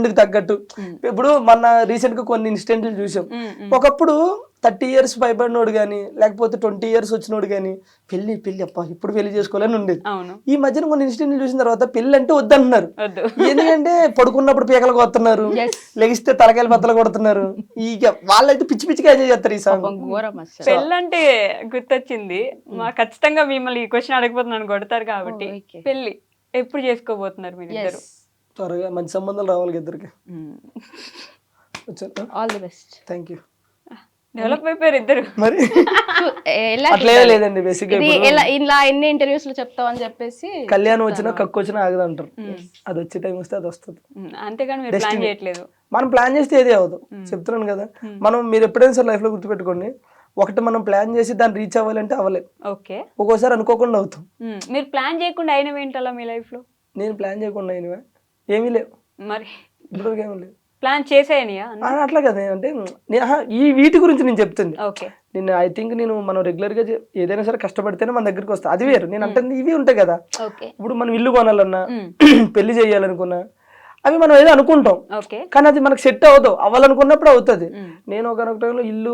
ట్రెండ్కి తగ్గట్టు ఇప్పుడు మన రీసెంట్గా కొన్ని ఇన్సిడెంట్లు చూసాం ఒకప్పుడు థర్టీ ఇయర్స్ భయపడినోడు కానీ లేకపోతే ట్వంటీ ఇయర్స్ వచ్చినోడు కానీ పెళ్ళి పెళ్ళి అప్ప ఇప్పుడు పెళ్ళి చేసుకోవాలని ఉండేది. అవును. ఈ మధ్యన కొన్ని ఇన్సిడెంట్లు చూసిన తర్వాత పెళ్ళి అంటే వద్దంటున్నారు వద్దు. ఎందుకంటే పడుకున్నప్పుడు పీకలు కొడుతున్నారు లెగిస్తే తలకాయలు బద్దలు కొడుతున్నారు. ఇక వాళ్ళైతే పిచ్చి పిచ్చిగా ఎంజాయ్ చేస్తారు ఈ సాంగ్. అసలు. పెళ్ళంటే గుర్తొచ్చింది. మా ఖచ్చితంగా మిమ్మల్ని ఈ క్వశ్చన్ అడగపోతున్నాను కొడతారు కాబట్టి. పెళ్ళి ఎప్పుడు చేసుకోబోతున్నారు మీరు ఇద్దరు త్వరగా మంచి సంబంధాలు రావాలి ఇద్దరికి. వచ్చాను all the best thank you develop అయిపోయారు ఇద్దరు. మరి? లేదండి బేసిక్ ఇలా ఎన్ని ఇంటర్వ్యూస్లో చెప్తావు అని చెప్పేసి కళ్యాణం వచ్చినా కక్కు వచ్చినా ఆగదు అంటారు అది వచ్చే టైం వస్తే అది వస్తుంది. అంతేగాని మీరు ప్లాన్ చేయట్లేదు. మనం ప్లాన్ చేస్తే ఏది అవ్వదు. చెప్తున్నాను కదా. మనం మీరు ఎప్పుడైనా సరే లైఫ్లో గుర్తుపెట్టుకోండి. ఒకటి మనం ప్లాన్ చేసి దాన్ని రీచ్ అవ్వాలంటే అవ్వలేదు ఓకే. ఒక్కోసారి అనుకోకుండా అవుతాం. మీరు ప్లాన్ చేయకుండా అయినవి ఏంటలా మీ లైఫ్లో? నేను ప్లాన్ చేయకుండా అయినవా. ఏమీ లేవు. మరి ఇప్పటివరకు ఏమీ లేవు. ప్లాన్ చేసేయనియా? అట్లా కదా అంటే ఈ వీటి గురించి నేను చెప్తుంది. ఓకే. నేను ఐ థింక్ నేను మనం రెగ్యులర్గా ఏదైనా సరే కష్టపడితేనే మన దగ్గరికి వస్తా. అది వేరు. నేను అంటే ఇవి ఉంటాయి కదా. ఇప్పుడు మనం ఇల్లు కొనాలన్నా పెళ్ళి చేయాలనుకున్నా అవి మనం ఏదో అనుకుంటాం. కానీ అది మనకు సెట్ అవ్వదు. అవ్వాలనుకున్నప్పుడు అవుతుంది. నేను ఒక టైంలో ఇల్లు